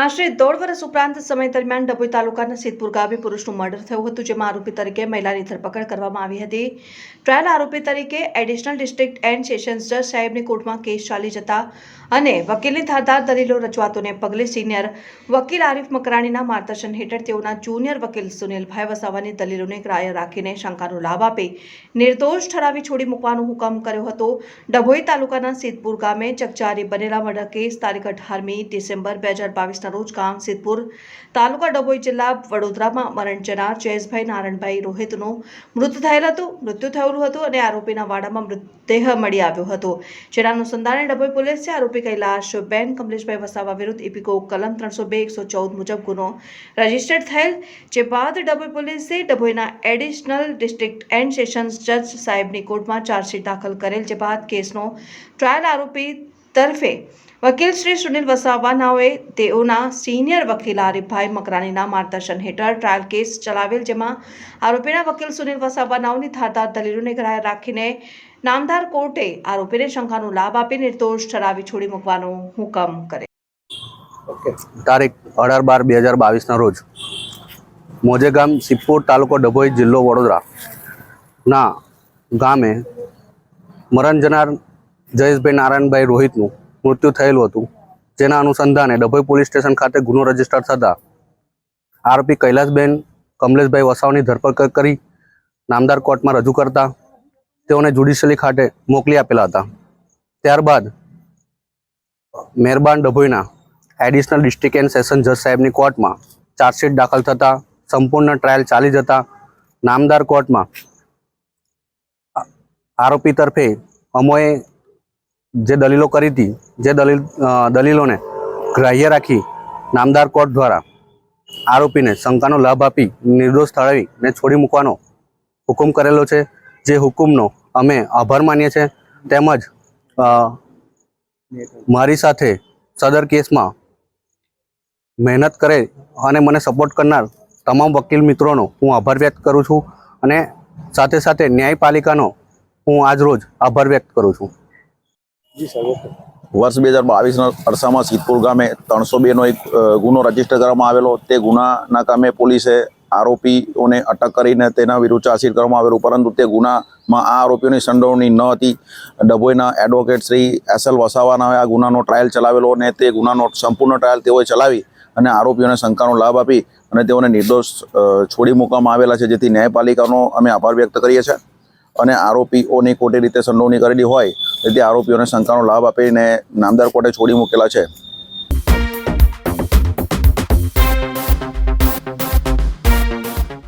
આશરે દોઢ વર્ષ ઉપરાંત સમય દરમિયાન ડભોઈ તાલુકાના સિદ્ધપુર ગામે પુરુષનું મર્ડર થયું હતું, જેમાં આરોપી તરીકે મહિલાની ધરપકડ કરવામાં આવી હતી. ટ્રાયલ આરોપી તરીકે એડિશનલ ડિસ્ટ્રિક્ટ એન્ડ સેશન્સ જજ સાહેબની કોર્ટમાં કેસ ચાલી જતા અને વકીલની ધારદાર દલીલો રજૂઆતોને પગલે સિનિયર વકીલ આરિફ મકરાણીના માર્ગદર્શન હેઠળ તેઓના જુનિયર વકીલ સુનિલભાઈ વસાવાની દલીલોને ગ્રાહ્ય રાખીને શંકાનો લાભ આપી નિર્દોષ ઠરાવી છોડી મૂકવાનો હુકમ કર્યો હતો. ડભોઈ તાલુકાના સિદ્ધપુર ગામે ચકચારી બનેલા મર્ડર કેસ તારીખ અઢારમી ડિસેમ્બર બે હજાર બાવીસના રોજ ગામ, સિદ્ધપુર તાલુકા ડભોઈ જિલ્લા વડોદરામાં મરણ જનાર જયેશભાઈ નારાયણભાઈ રોહિતનું મૃત થયેલ હતું. મૃત્યુ થયેલું હતું અને આરોપીના વાડામાં મૃતદેહ મળી આવ્યો હતો. જેના અનુસંધાને ડભોઈ પોલીસે આરોપી કૈલાશ બેન, કમલેશભાઈ વસાવા વિરુદ્ધ ઇપિકો કલમ ત્રણસો બે, એકસો ચૌદ મુજબ ગુનો રજીસ્ટર્ડ થયેલ, જે બાદ ડભોઈ પોલીસે ડભોઈના એડિશનલ ડિસ્ટ્રિક્ટ એન્ડ સેશન્સ જજ સાહેબની કોર્ટમાં ચાર્જશીટ દાખલ કરેલ, જે બાદ કેસનો ટ્રાયલ આરોપી તરફે વકીલ શ્રી સુનિલ વસાવાનાઓએ તેઓના સિનિયર વકીલ આરીફભાઈ મકરાણીના માર્ગદર્શન હેઠળ ટ્રાયલ કેસ ચલાવેલ, જેમાં આરોપીના વકીલ સુનિલ વસાવાનાઓની ધારદાર દલીલોને ગ્રાહ્ય રાખીને નામદાર કોર્ટે આરોપીને શંકાનો લાભ આપી નિર્દોષ ઠરાવી છોડી મૂકવાનો હુકમ કરે તારીખ અઢાર બાર બે હજાર બાવીસના રોજ મોજે ગામ સિપોર તાલુકો ડભોઈ જિલ્લો વડોદરા ના ગામે મરણ જનાર જયેશભાઈ નારાયણભાઈ રોહિતનું મૃત્યુ થયેલું હતું. જેના અનુસંધાને ડભોઈ પોલીસ સ્ટેશન ખાતે ગુનો રજિસ્ટર થતાં આરોપી કૈલાસબેન, કમલેશભાઈ વસાવાની ધરપકડ કરી નામદાર કોર્ટમાં રજૂ કરતા તેઓને જ્યુડિશિયલી ખાતે મોકલી આપેલા હતા. ત્યારબાદ મહેરબાન ડભોઈના એડિશનલ ડિસ્ટ્રિક્ટ એન્ડ સેશન જજ સાહેબની કોર્ટમાં ચાર્જશીટ દાખલ થતાં સંપૂર્ણ ટ્રાયલ ચાલી જતા નામદાર કોર્ટમાં આરોપી તરફે અમોએ જે દલીલો કરી હતી જે દલીલ દલીલોને ગ્રાહ્ય રાખી નામદાર કોર્ટ દ્વારા આરોપીને શંકાનો લાભ આપી નિર્દોષ ઠરાવી ને છોડી મૂકવાનો હુકમ કરેલો છે. જે હુકમનો અમે આભાર માનીએ છીએ. તેમજ મારી સાથે સદર કેસમાં મહેનત કરે અને મને સપોર્ટ કરનાર તમામ વકીલ મિત્રોનો હું આભાર વ્યક્ત કરું છું અને સાથે સાથે ન્યાયપાલિકાનો હું આજરોજ આભાર વ્યક્ત કરું છું. વર્ષ બે હજાર બાવીસના અરસામાં સિદ્ધપુર ગામે ત્રણસો બેનો એક ગુનો રજિસ્ટર કરવામાં આવેલો. તે ગુનાના કામે પોલીસે આરોપીઓને અટક કરીને તેના વિરુદ્ધ ચાર્જશીટ કરવામાં આવેલું, પરંતુ તે ગુનામાં આ આરોપીઓની સંડોવણી ન હતી. ડભોઈના એડવોકેટ શ્રી એસ એલ વસાવાના આ ગુનાનો ટ્રાયલ ચલાવેલો અને તે ગુનાનો સંપૂર્ણ ટ્રાયલ તેઓએ ચલાવી અને આરોપીઓને શંકાનો લાભ આપી અને તેઓને નિર્દોષ છોડી મૂકવામાં આવેલા છે, જેથી ન્યાયપાલિકાનો અમે આભાર વ્યક્ત કરીએ છીએ. અને આરોપીઓની ખોટી રીતે સંડોવણી કરેલી હોય તેથી આરોપીઓને શંકાનો લાભ આપીને નામદાર કોર્ટે છોડી મૂકેલા છે.